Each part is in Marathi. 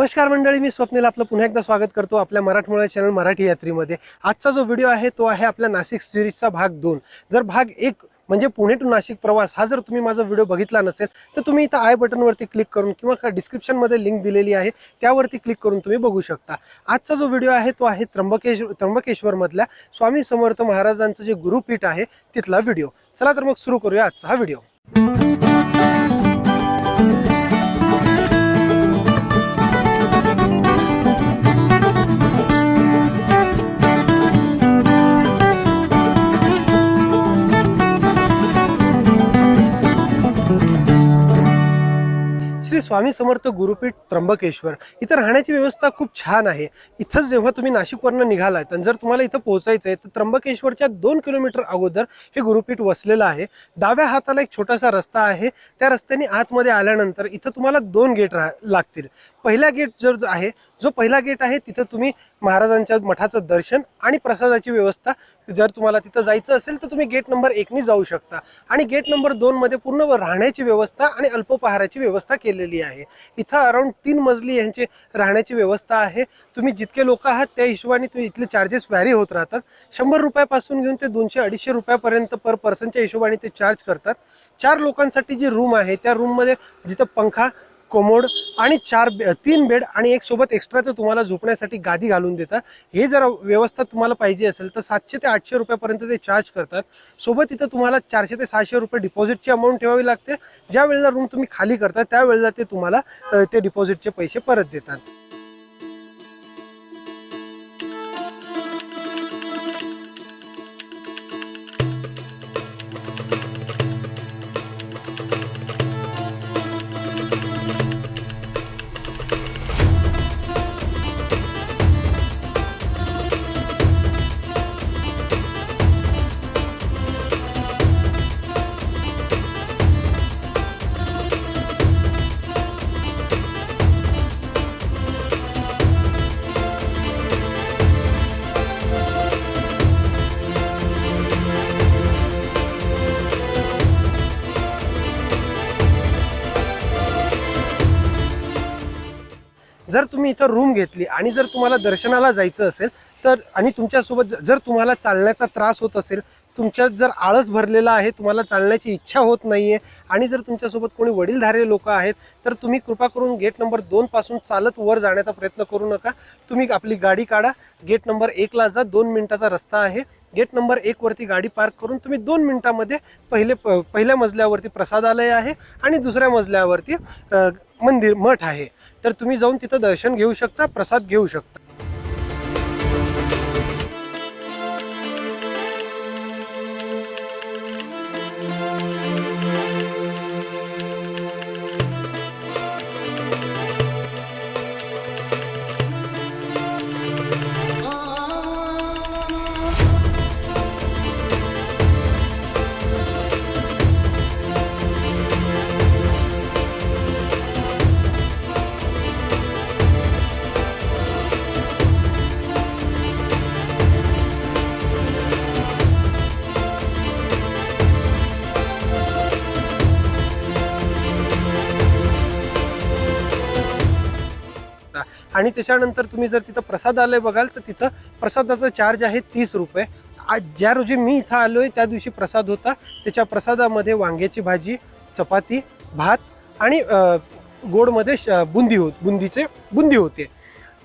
नमस्कार मंडळी मी स्वप्नील आपलं पुन्हा एकदा स्वागत करतो आपल्या मराठमोळ्या चॅनल मराठी यात्रीमध्ये. आजचा जो व्हिडिओ आहे तो आहे आपल्या नाशिक सिरीजचा भाग दोन. जर भाग एक म्हणजे पुणे टू नाशिक प्रवास हा जर तुम्ही माझा व्हिडिओ बघितला नसेल तर तुम्ही इथं आय बटनवरती क्लिक करून किंवा डिस्क्रिप्शनमध्ये लिंक दिलेली आहे त्यावरती क्लिक करून तुम्ही बघू शकता. आजचा जो व्हिडिओ आहे तो आहे त्र्यंबकेश्वर त्र्यंबकेश्वरमधल्या स्वामी समर्थ महाराजांचं जे गुरुपीठ आहे तिथला व्हिडिओ चला तर मग सुरू करूया आजचा हा व्हिडिओ श्री स्वामी समर्थ गुरुपीठ त्र्यंबकेश्वर. इथं राहण्याची व्यवस्था खूप छान आहे. इथंच जेव्हा तुम्ही नाशिकवरनं निघालाय तर जर तुम्हाला इथं पोहोचायचं आहे तर त्र्यंबकेश्वरच्या दोन किलोमीटर अगोदर हे गुरुपीठ वसलेलं आहे. डाव्या हाताला एक छोटासा रस्ता आहे. त्या रस्त्याने आतमध्ये आल्यानंतर इथं तुम्हाला दोन गेट राह लागतील. पहिला गेट जर जो आहे जो पहिला गेट आहे तिथं तुम्ही महाराजांच्या मठाचं दर्शन आणि प्रसादाची व्यवस्था जर तुम्हाला तिथं जायचं असेल तर तुम्ही गेट नंबर एकनी जाऊ शकता. आणि गेट नंबर दोनमध्ये पूर्ण राहण्याची व्यवस्था आणि अल्पोपहाराची व्यवस्था केलेली आहे. इथं अराऊंड तीन मजली यांची राहण्याची व्यवस्था आहे. तुम्ही जितके लोक आहात त्या हिशोबाने तुम्ही इथले चार्जेस व्हॅरी होत राहतात. शंभर रुपयापासून घेऊन ते दोनशे अडीचशे रुपयापर्यंत पर पर्सनच्या हिशोबाने ते चार्ज करतात. चार लोकांसाठी जी रूम आहे त्या रूममध्ये जिथं पंखा कोमोड आणि चार तीन बेड आणि एक सोबत एक्स्ट्राचं तुम्हाला झोपण्यासाठी गादी घालून देतात. हे जर व्यवस्था तुम्हाला पाहिजे असेल तर सातशे ते आठशे रुपयापर्यंत ते चार्ज करतात. सोबत इथं तुम्हाला चारशे ते सहाशे रुपये डिपॉझिटची अमाऊंट ठेवावी लागते. ज्या वेळेला रूम तुम्ही खाली करता त्यावेळेला ते तुम्हाला ते डिपॉझिटचे पैसे परत देतात. जर तुम्ही इथं रूम घेतली आणि जर तुम्हाला दर्शनाला जायचं असेल तर आणि तुमच्यासोबत जर तुम्हाला चालण्याचा त्रास होत असेल तुमच्यात जर आळस भरलेला आहे तुम्हाला चालण्याची इच्छा होत नाही आहे आणि जर तुमच्यासोबत कोणी वडीलधारे लोक आहेत तर तुम्ही कृपा करून गेट नंबर दोनपासून चालत वर जाण्याचा प्रयत्न करू नका. तुम्ही आपली गाडी काढा. गेट नंबर एकला जा. दोन मिनिटाचा रस्ता आहे. गेट नंबर एक वरती गाडी पार्क करून तुम्ही दोन मिनिटामध्ये पहिले प- पहिल्या मजल्यावरती प्रसादालय आहे आणि दुसऱ्या मजल्यावरती मंदिर मठ आहे. तर तुम्ही जाऊन तिथं दर्शन घेऊ शकता प्रसाद घेऊ शकता. आणि त्याच्यानंतर तुम्ही जर तिथं प्रसादालय बघाल तर तिथं प्रसादाचा चार्ज आहे तीस रुपये. आज ज्या रोजी मी इथं आलो आहे त्या दिवशी प्रसाद होता. त्याच्या प्रसादामध्ये वांग्याची भाजी चपाती भात आणि गोडमध्ये श- बुंदी हो बुंदीचे बुंदी होते.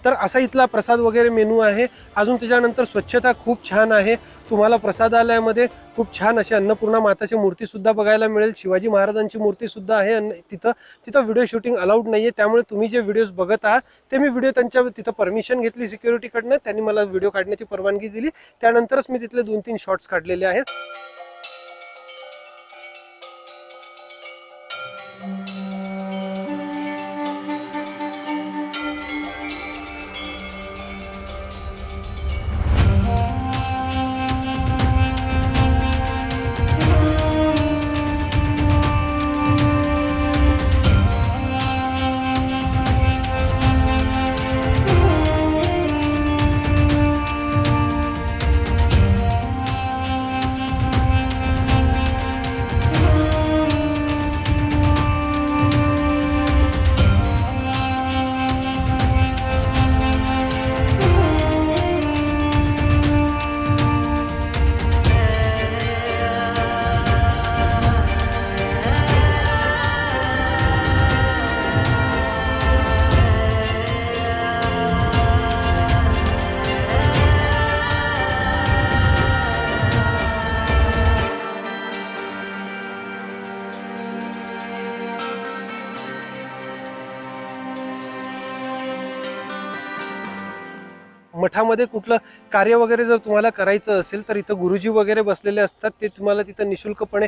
तर असा इथला प्रसाद वगैरे मेनू आहे. अजून त्याच्यानंतर स्वच्छता खूप छान आहे. तुम्हाला प्रसादालयामध्ये खूप छान अशी अन्नपूर्णा माताची मूर्तीसुद्धा बघायला मिळेल. शिवाजी महाराजांची मूर्तीसुद्धा आहे अन्न तिथं. तिथं व्हिडिओ शूटिंग अलाउड आहे त्यामुळे तुम्ही जे व्हिडिओज बघत आहात ते मी व्हिडिओ त्यांच्या तिथं परमिशन घेतली सिक्युरिटीकडनं त्यांनी मला व्हिडिओ काढण्याची परवानगी दिली. त्यानंतरच मी तिथले दोन तीन शॉट्स काढलेले आहेत. मठामध्ये कुठलं कार्य वगैरे जर तुम्हाला करायचं असेल तर इथं गुरुजी वगैरे बसलेले असतात. ते तुम्हाला तिथं निशुल्कपणे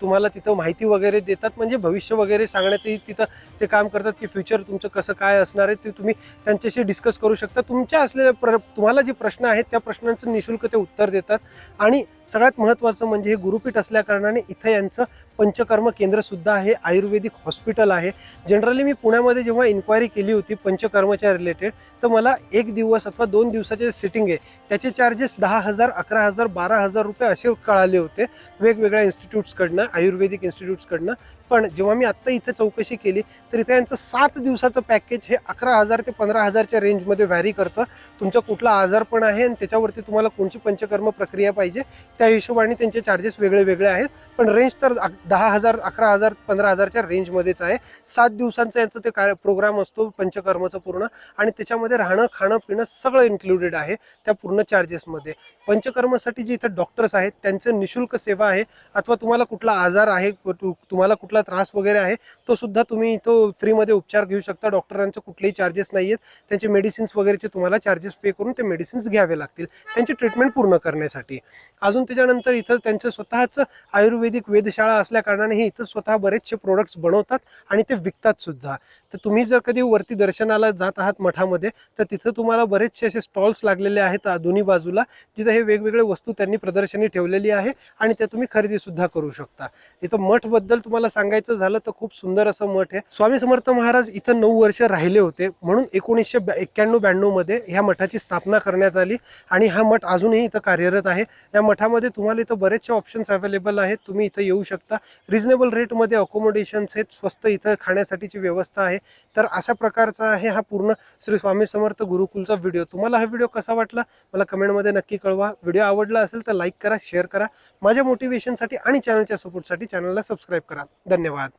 तुम्हाला तिथं माहिती वगैरे देतात. म्हणजे भविष्य वगैरे सांगण्याचंही तिथं ते काम करतात की फ्युचर तुमचं कसं काय असणार आहे ते तुम्ही त्यांच्याशी डिस्कस करू शकता. तुमच्या असलेल्या प्र तुम्हाला जे प्रश्न आहेत त्या प्रश्नांचं निशुल्क ते उत्तर देतात. आणि सगळ्यात महत्त्वाचं म्हणजे हे गुरुपीठ असल्याकारणाने इथं यांचं पंचकर्म केंद्रसुद्धा आहे आयुर्वेदिक हॉस्पिटल आहे. जनरली मी पुण्यामध्ये जेव्हा इन्क्वायरी केली होती पंचकर्मच्या रिलेटेड तर मला एक दिवस अथवा दोन दिवसाचे सिटिंग आहे. त्याचे चार्जेस दहा हजार अकरा हजार बारा हजार रुपये असे कळाले होते वेगवेगळ्या इन्स्टिट्यूट्सकडनं आयुर्वेदिक इन्स्टिट्यूट्सकडनं पण जेव्हा मी आत्ता इथं चौकशी केली तर इथे यांचं सात दिवसाचं पॅकेज हे अकरा हजार ते पंधरा हजारच्या रेंजमध्ये व्हॅरी करतं. तुमचा कुठला आजार पण आहे आणि त्याच्यावरती तुम्हाला कोणची पंचकर्म प्रक्रिया पाहिजे त्या हिशोबाने त्यांचे चार्जेस वेगळे वेगळे आहेत. पण रेंज तर दहा हजार अकरा हजार पंधरा हजारच्या रेंजमध्येच आहे. सात दिवसांचा यांचं ते काय प्रोग्राम असतो पंचकर्माचं पूर्ण. आणि त्याच्यामध्ये राहणं खाणं पिणं सगळं इन्क्लुडेड आहे त्या पूर्ण चार्जेसमध्ये पंचकर्मासाठी जे इथं डॉक्टर्स आहेत त्यांचं निशुल्क सेवा आहे. अथवा तुम्हाला कुठला आजार आहे तु- तुम्हाला कुठला त्रास वगैरे आहे तो सुद्धा तुम्ही इथं फ्रीमध्ये उपचार घेऊ शकता. डॉक्टरांचे कुठलेही चार्जेस नाही आहेत त्यांचे मेडिसिन्स वगैरेचे तुम्हाला चार्जेस पे करून ते मेडिसिन्स घ्यावे लागतील. त्यांची ट्रीटमेंट पूर्ण करण्यासाठी. अजून त्याच्यानंतर इथं त्यांचं स्वतःचं आयुर्वेदिक वेधशाळा असल्या कारणाने हे इथं स्वतः बरेचसे प्रोडक्ट्स बनवतात आणि ते विकतात सुद्धा. तर तुम्ही जर कधी वरती दर्शनाला जात आहात मठामध्ये तर तिथं तुम्हाला बरेचसे असे स्टॉल्स लागलेले आहेत दोन्ही बाजूला जिथं हे वेगवेगळे वस्तू त्यांनी प्रदर्शनी ठेवलेली आहे आणि त्या तुम्ही खरेदी सुद्धा करू शकता. इथं मठबद्दल तुम्हाला सांगायचं झालं तर खूप सुंदर असं मठ आहे. स्वामी समर्थ महाराज इथं नऊ वर्ष राहिले होते म्हणून एकोणीसशे एक्क्याण्णव ब्याण्णवमध्ये ह्या मठाची स्थापना करण्यात आली आणि हा मठ अजूनही इथं कार्यरत आहे. या मठामध्ये तुम्हाला इथं बरेचसे ऑप्शन्स अवेलेबल आहेत. तुम्ही इथं येऊ शकता. रिजनेबल रेटमध्ये अकोमोडेशन्स आहेत. स्वस्त इथं खाण्यासाठीची व्यवस्था आहे. तर अशा प्रकारचा आहे हा पूर्ण श्री स्वामी समर्थ गुरुकुलचा व्हिडिओ तुम्हाला हा व्हिडिओ कसा वाटला? मला कमेंटमध्ये नक्की कळवा. व्हिडिओ आवडला असेल तर लाईक करा शेअर करा. माझ्या मोटिवेशनसाठी आणि चॅनलच्या सपोर्टसाठी चॅनलला सबस्क्राईब करा. धन्यवाद.